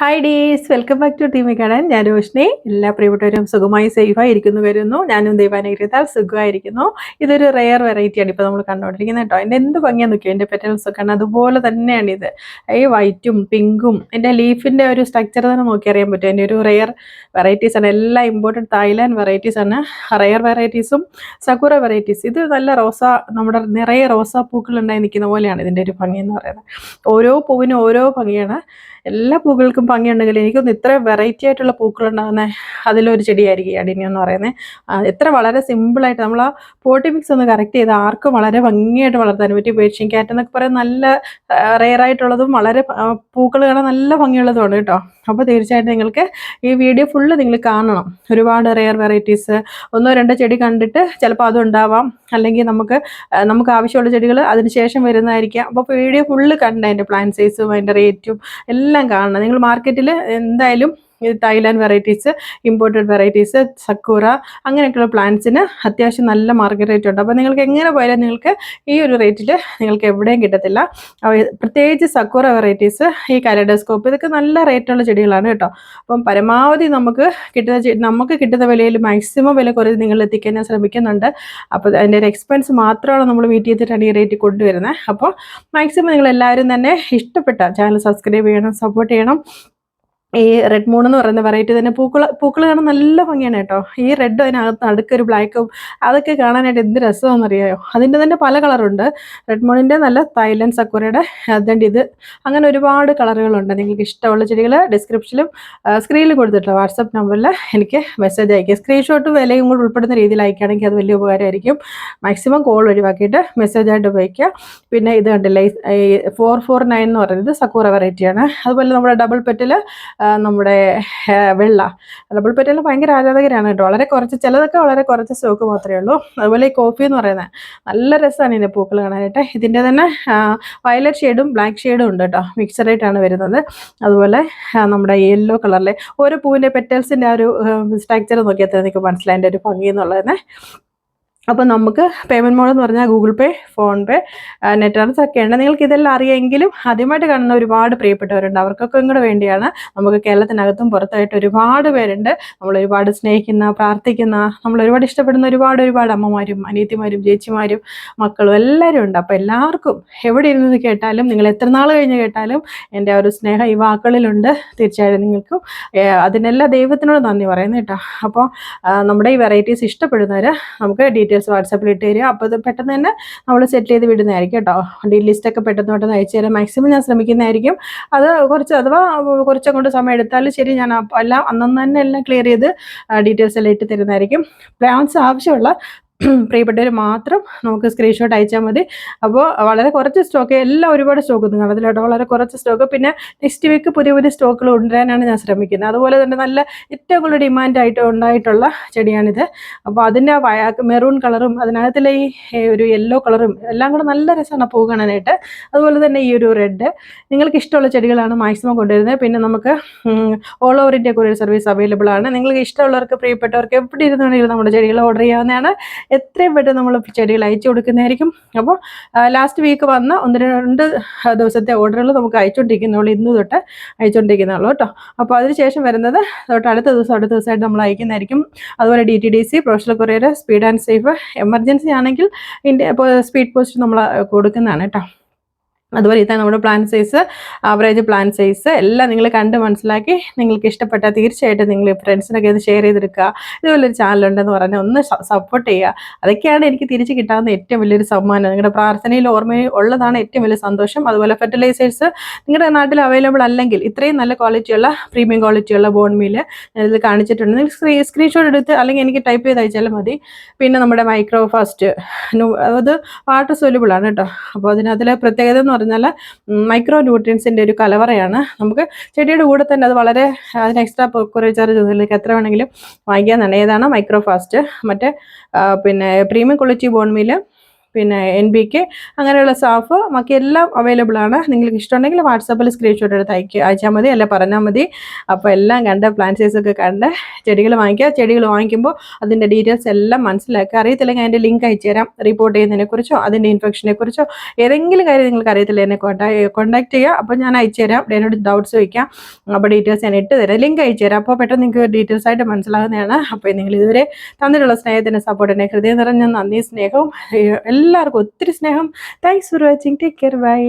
Hi ഡീസ് welcome back to ടീമി കാണാൻ ഞാൻ രോഷ്നി. എല്ലാ പ്രിയപ്പെട്ടവരും സുഖമായി സേഫായി ഇരിക്കുന്നു വരുന്നു. ഞാനും ദൈവാനുഗ്രഹത്താൽ സുഖമായിരിക്കുന്നു. ഇതൊരു റെയർ വെറൈറ്റിയാണ് ഇപ്പോൾ നമ്മൾ കണ്ടുകൊണ്ടിരിക്കുന്നത് കേട്ടോ എന്റെ എന്ത് ഭംഗിയാന്ന് നോക്കിയോ? എന്റെ പെറ്റൽസ് ഒക്കെ ആണ് അതുപോലെ തന്നെയാണ് ഇത്. ഈ വൈറ്റും പിങ്കും എന്റെ ലീഫിന്റെ ഒരു സ്ട്രക്ചർ തന്നെ നോക്കി അറിയാൻ പറ്റും. എന്റെ ഒരു റെയർ വെറൈറ്റീസ് ആണ്. എല്ലാ ഇമ്പോർട്ടന്റ് തായ്ലാൻഡ് വെറൈറ്റീസ് ആണ്. റെയർ വെറൈറ്റീസും സക്കുറ വെറൈറ്റീസ് ഇത് നല്ല റോസ നമ്മുടെ നിറയെ റോസാ പൂക്കൾ ഉണ്ടായി നിൽക്കുന്ന പോലെയാണ് ഇതിന്റെ ഒരു ഭംഗി എന്ന് പറയുന്നത്. ഓരോ പൂവിനും ഓരോ ഭംഗിയാണ്. എല്ലാ പൂക്കൾക്കും ഭംഗിയുണ്ടെങ്കിൽ എനിക്കൊന്ന് ഇത്ര വെറൈറ്റി ആയിട്ടുള്ള പൂക്കൾ ഉണ്ടാകുന്ന അതിലൊരു ചെടിയായിരിക്കും അടിനി എന്ന് പറയുന്നത് എത്ര വളരെ സിമ്പിളായിട്ട് നമ്മൾ ആ പോട്ടി മിക്സ് ഒന്ന് കറക്റ്റ് ചെയ്ത് ആർക്കും വളരെ ഭംഗിയായിട്ട് വളർത്താൻ പറ്റി. പേർഷ്യൻ ക്യാറ്റ് എന്നൊക്കെ പറയാൻ നല്ല റെയർ ആയിട്ടുള്ളതും വളരെ പൂക്കൾ കാണാൻ നല്ല ഭംഗിയുള്ളതുമാണ് കേട്ടോ. അപ്പോൾ തീർച്ചയായിട്ടും നിങ്ങൾക്ക് ഈ വീഡിയോ ഫുള്ള് നിങ്ങൾ കാണണം. ഒരുപാട് റെയർ വെറൈറ്റീസ് ഒന്നോ രണ്ടോ ചെടി കണ്ടിട്ട് ചിലപ്പോൾ അതും ഉണ്ടാവാം. അല്ലെങ്കിൽ നമുക്ക് നമുക്ക് ആവശ്യമുള്ള ചെടികൾ അതിന് ശേഷം വരുന്നതായിരിക്കാം. അപ്പോൾ വീഡിയോ ഫുള്ള് കണ്ട് അതിന്റെ പ്ലാൻ സൈസും അതിന്റെ റേറ്റും എല്ലാം കാണണം. നിങ്ങൾ മാർക്കറ്റിൽ എന്തായാലും Thailand varieties imported varieties Sakura അങ്ങനെയൊക്കെയുള്ള പ്ലാന്റ്സിന് അത്യാവശ്യം നല്ല മാർക്കറ്റ് റേറ്റ് ഉണ്ട്. അപ്പോൾ നിങ്ങൾക്ക് എങ്ങനെ പോയാലും നിങ്ങൾക്ക് ഈ ഒരു റേറ്റിൽ നിങ്ങൾക്ക് എവിടെയും കിട്ടത്തില്ല. പ്രത്യേകിച്ച് സക്കൂറ വെറൈറ്റീസ് ഈ കലഡോസ്കോപ്പ് ഇതൊക്കെ നല്ല റേറ്റുള്ള ചെടികളാണ് കേട്ടോ. അപ്പം പരമാവധി നമുക്ക് കിട്ടുന്ന നമുക്ക് കിട്ടുന്ന വിലയിൽ മാക്സിമം വില കുറച്ച് നിങ്ങൾ എത്തിക്കാൻ ഞാൻ ശ്രമിക്കുന്നുണ്ട്. അപ്പോൾ അതിന്റെ ഒരു എക്സ്പെൻസ് മാത്രമാണ് നമ്മൾ മീറ്റ് ചെയ്തിട്ടാണ് ഈ റേറ്റ് കൊണ്ടുവരുന്നത്. അപ്പോൾ മാക്സിമം നിങ്ങൾ എല്ലാവരും തന്നെ ഇഷ്ടപ്പെട്ട ചാനൽ സബ്സ്ക്രൈബ് ചെയ്യണം സപ്പോർട്ട് ചെയ്യണം. ഈ റെഡ് മൂൺ എന്ന് പറയുന്ന വെറൈറ്റി തന്നെ പൂക്കള പൂക്കൾ കാണാൻ നല്ല ഭംഗിയാണ് കേട്ടോ. ഈ റെഡ് അതിനകത്ത് നടുക്കൊരു ബ്ലാക്കും അതൊക്കെ കാണാനായിട്ട് എന്ത് രസമാണെന്നറിയാമോ അതിന്റെ തന്നെ പല കളറുണ്ട് റെഡ് മൂണിന്റെ നല്ല തൈലൻഡ് സക്കുരയുടെ അതിന്റെ ഇത്. അങ്ങനെ ഒരുപാട് കളറുകളുണ്ട് നിങ്ങൾക്ക് ഇഷ്ടമുള്ള ചെടികൾ ഡിസ്ക്രിപ്ഷനിലും സ്ക്രീനിലും കൊടുത്തിട്ടോ വാട്സപ്പ് നമ്പറിൽ എനിക്ക് മെസ്സേജ് അയക്കുക സ്ക്രീൻഷോട്ടും വിലയും കൂടി ഉൾപ്പെടുന്ന രീതിയിൽ അയക്കുകയാണെങ്കിൽ അത് വലിയ ഉപകാരമായിരിക്കും. മാക്സിമം കോൾ ഒഴിവാക്കിയിട്ട് മെസ്സേജായിട്ട് ഉപയോഗിക്കുക. പിന്നെ ഇത് കണ്ടില്ലേ ഫോർ ഫോർ നയൻ എന്ന് പറയുന്നത് സക്കൂറ വെറൈറ്റിയാണ് അതുപോലെ നമ്മുടെ ഡബിൾ പെറ്റിൽ നമ്മുടെ വെള്ള. ഡബിൾ പെറ്റിൽ ഭയങ്കര ആരാധകരാണ് കേട്ടോ. വളരെ കുറച്ച് ചിലതൊക്കെ വളരെ കുറച്ച് സ്റ്റോക്ക് മാത്രമേ ഉള്ളൂ. അതുപോലെ ഈ കോഫി എന്ന് പറയുന്നത് നല്ല രസമാണ് ഇതിന്റെ പൂക്കൾ കാണാനായിട്ട്. ഇതിന്റെ തന്നെ വയലറ്റ് ഷെയ്ഡും ബ്ലാക്ക് ഷെയ്ഡും ഉണ്ട് കേട്ടോ. മിക്സഡായിട്ടാണ് വരുന്നത്. അതുപോലെ നമ്മുടെ യെല്ലോ കളറിലെ ഓരോ പൂവിന്റെ പെറ്റൽസിന്റെ ആ ഒരു സ്ട്രക്ചർ നോക്കിയാൽ നിങ്ങൾക്ക് മനസ്സിലായി അതിന്റെ ഒരു ഭംഗി എന്നുള്ളത് അപ്പോൾ നമുക്ക് പേയ്മെന്റ് മോഡ് എന്ന് പറഞ്ഞാൽ Google Pay PhonePe net transfer ഒക്കെ ഉണ്ട്. നിങ്ങൾക്ക് ഇതെല്ലാം അറിയാമെങ്കിലും ആദ്യമായിട്ട് കാണുന്ന ഒരുപാട് പ്രിയപ്പെട്ടവരുണ്ട്. അവർക്കൊക്കെ ഇങ്ങോട്ട് വേണ്ടിയാണ്. നമുക്ക് കേരളത്തിനകത്തും പുറത്തായിട്ട് ഒരുപാട് പേരുണ്ട്. നമ്മൾ ഒരുപാട് സ്നേഹിക്കുന്ന പ്രാർത്ഥിക്കുന്ന നമ്മൾ ഒരുപാട് ഇഷ്ടപ്പെടുന്ന ഒരുപാട് ഒരുപാട് അമ്മമാരും അനിയത്തിമാരും ചേച്ചിമാരും മക്കളും എല്ലാവരും ഉണ്ട്. അപ്പോൾ എല്ലാവർക്കും എവിടെ ഇരുന്ന് കേട്ടാലും നിങ്ങൾ എത്ര നാൾ കഴിഞ്ഞ് കേട്ടാലും എന്റെ ഒരു സ്നേഹം ഈ വാക്കുകളിലുണ്ട്. തീർച്ചയായിട്ടും നിങ്ങൾക്കും അതിനെല്ലാം ദൈവത്തിനോട് നന്ദി പറയുന്നു കേട്ടോ. അപ്പോൾ നമ്മുടെ ഈ വെറൈറ്റീസ് ഇഷ്ടപ്പെടുന്നവർ നമുക്ക് ഡീറ്റെയിൽസ് വാട്സാപ്പിൽ ഇട്ട് തരിക. അപ്പോൾ അത് പെട്ടെന്ന് തന്നെ നമ്മൾ സെറ്റ് ചെയ്ത് വിടുന്നതായിരിക്കും കേട്ടോ. ഡീ ലിസ്റ്റൊക്കെ പെട്ടെന്ന് പെട്ടെന്ന് അയച്ചു തരാം മാക്സിമം ഞാൻ ശ്രമിക്കുന്നതായിരിക്കും. അത് കുറച്ച് അഥവാ കുറച്ചങ്ങോട്ട് സമയം എടുത്താലും ശരി ഞാൻ എല്ലാം അന്നന്ന് തന്നെ എല്ലാം ക്ലിയർ ചെയ്ത് ഡീറ്റെയിൽസ് എല്ലാം ഇട്ട് തരുന്നതായിരിക്കും. പ്ലാൻസ് ആവശ്യമുള്ള പ്രിയപ്പെട്ടവർ മാത്രം നമുക്ക് സ്ക്രീൻഷോട്ട് അയച്ചാൽ മതി. അപ്പോൾ വളരെ കുറച്ച് സ്റ്റോക്ക് എല്ലാം ഒരുപാട് സ്റ്റോക്ക് ഒന്നും കാണത്തില്ല കേട്ടോ വളരെ കുറച്ച് സ്റ്റോക്ക് പിന്നെ നെക്സ്റ്റ് വീക്ക് പുതിയ പുതിയ സ്റ്റോക്കുകൾ കൊണ്ടുവരാനാണ് ഞാൻ ശ്രമിക്കുന്നത്. അതുപോലെ തന്നെ നല്ല ഏറ്റവും കൂടുതൽ ഡിമാൻഡായിട്ട് ഉണ്ടായിട്ടുള്ള ചെടിയാണിത്. അപ്പോൾ അതിന്റെ മെറൂൺ കളറും അതിനകത്തിലെ ഈ ഒരു യെല്ലോ കളറും എല്ലാം കൂടെ നല്ല രസമാണ് പൂ കാണാനായിട്ട്. അതുപോലെ തന്നെ ഈ ഒരു റെഡ് നിങ്ങൾക്ക് ഇഷ്ടമുള്ള ചെടികളാണ് മാക്സിമം കൊണ്ടുവരുന്നത്. പിന്നെ നമുക്ക് all over India courier service available ആണ്. നിങ്ങൾക്ക് ഇഷ്ടമുള്ളവർക്ക് പ്രിയപ്പെട്ടവർക്ക് എവിടെ ഇരുന്നുണ്ടെങ്കിലും നമ്മുടെ ചെടികൾ ഓർഡർ ചെയ്യാവുന്നതാണ്. എത്രയും പെട്ടെന്ന് നമ്മൾ ചെടികൾ അയച്ചു കൊടുക്കുന്നതായിരിക്കും. അപ്പോൾ ലാസ്റ്റ് വീക്ക് വന്ന ഒന്ന് രണ്ട് ദിവസത്തെ ഓർഡറുകൾ നമുക്ക് അയച്ചുകൊണ്ടിരിക്കുന്നുള്ളൂ ഇന്ന് തൊട്ട് അയച്ചുകൊണ്ടിരിക്കുന്നുള്ളൂ കേട്ടോ. അപ്പോൾ അതിനുശേഷം വരുന്നത് തൊട്ട് അടുത്ത ദിവസം അടുത്ത ദിവസമായിട്ട് നമ്മൾ അയക്കുന്നതായിരിക്കും. അതുപോലെ D T D C professional courier speed and safe emergency ആണെങ്കിൽ ഇന്ത്യ സ്പീഡ് പോസ്റ്റ് നമ്മൾ കൊടുക്കുന്നതാണ് കേട്ടോ. അതുപോലെ ഇതാണ് നമ്മുടെ plan size average plan size എല്ലാം നിങ്ങൾ കണ്ട് മനസ്സിലാക്കി നിങ്ങൾക്ക് ഇഷ്ടപ്പെട്ട തീർച്ചയായിട്ടും നിങ്ങൾ ഫ്രണ്ട്സിനൊക്കെ ഇത് ഷെയർ ചെയ്തെടുക്കുക. ഇതുപോലൊരു ചാനലുണ്ടെന്ന് പറഞ്ഞാൽ ഒന്ന് സപ്പോർട്ട് ചെയ്യുക. അതൊക്കെയാണ് എനിക്ക് തിരിച്ച് കിട്ടാവുന്ന ഏറ്റവും വലിയൊരു സമ്മാനം. നിങ്ങളുടെ പ്രാർത്ഥനയിൽ ഓർമ്മയിൽ ഉള്ളതാണ് ഏറ്റവും വലിയ സന്തോഷം. അതുപോലെ ഫെർട്ടിലൈസേഴ്സ് നിങ്ങളുടെ നാട്ടിൽ അവൈലബിൾ അല്ലെങ്കിൽ ഇത്രയും നല്ല ക്വാളിറ്റിയുള്ള പ്രീമിയം ക്വാളിറ്റിയുള്ള ബോൺ മീൽ ഞാനിത് കാണിച്ചിട്ടുണ്ട്. നിങ്ങൾ സ്ക്രീ സ്ക്രീൻഷോട്ട് എടുത്ത് അല്ലെങ്കിൽ എനിക്ക് ടൈപ്പ് ചെയ്ത് അയച്ചാലും മതി. പിന്നെ നമ്മുടെ മൈക്രോ ഫാസ്റ്റ് അത് വാട്ടർ സൊല്യൂബിളാണ് കേട്ടോ. അപ്പോൾ അതിനകത്തിലെ പ്രത്യേകത എന്ന് പറഞ്ഞാൽ മൈക്രോ ന്യൂട്രിയൻസിന്റെ ഒരു കലവറയാണ്. നമുക്ക് ചെടിയുടെ കൂടെ തന്നെ അത് വളരെ അതിന് എക്സ്ട്രാ കുറേ ചാർജ് ഒന്നുമില്ല എത്ര വേണമെങ്കിലും വാങ്ങിക്കാന്നാണ് ഏതാണ്? മൈക്രോ ഫാസ്റ്റ് മറ്റേ പിന്നെ പ്രീമിയം ക്വാളിറ്റി ബോൺ മീൽ പിന്നെ എൻ ബി കെ അങ്ങനെയുള്ള സ്റ്റാഫ് ബാക്കി എല്ലാം അവൈലബിൾ ആണ്. നിങ്ങൾക്ക് ഇഷ്ടമുണ്ടെങ്കിൽ വാട്സാപ്പിൽ സ്ക്രീൻഷോട്ട് എടുത്ത് അയക്കുക അയച്ചാൽ മതി അല്ല പറഞ്ഞാൽ മതി. അപ്പോൾ എല്ലാം കണ്ട് സൈസ് ഒക്കെ കണ്ട് ചെടികൾ വാങ്ങിക്കുക. ചെടികൾ വാങ്ങിക്കുമ്പോൾ അതിന്റെ ഡീറ്റെയിൽസ് എല്ലാം മനസ്സിലാക്കുക. അറിയത്തില്ലെങ്കിൽ അതിന്റെ ലിങ്ക് അയച്ചു തരാം. റിപ്പോർട്ട് ചെയ്യുന്നതിനെക്കുറിച്ചോ അതിന്റെ ഇൻഫെക്ഷനെക്കുറിച്ചോ ഏതെങ്കിലും കാര്യം നിങ്ങൾക്ക് അറിയത്തില്ല എന്നെ കോണ്ടാക്ട് ചെയ്യുക. അപ്പോൾ ഞാൻ അയച്ചു തരാം. എന്നോട് ഡൗട്ട്സ് ചോദിക്കാം. അപ്പോൾ ഡീറ്റെയിൽസ് ഞാൻ ഇട്ട് തരാം. ലിങ്ക് അയച്ചു തരാം. അപ്പോൾ പെട്ടെന്ന് നിങ്ങൾക്ക് ഡീറ്റെയിൽസ് ആയിട്ട് മനസ്സിലാകുന്നതാണ് അപ്പോൾ നിങ്ങൾ ഇതുവരെ തന്നിട്ടുള്ള സ്നേഹത്തിന് സപ്പോർട്ടിനെ ഹൃദയം നിറഞ്ഞ നന്ദി സ്നേഹവും എല്ലാവർക്കും ഒത്തിരി സ്നേഹം. Thanks for watching take care bye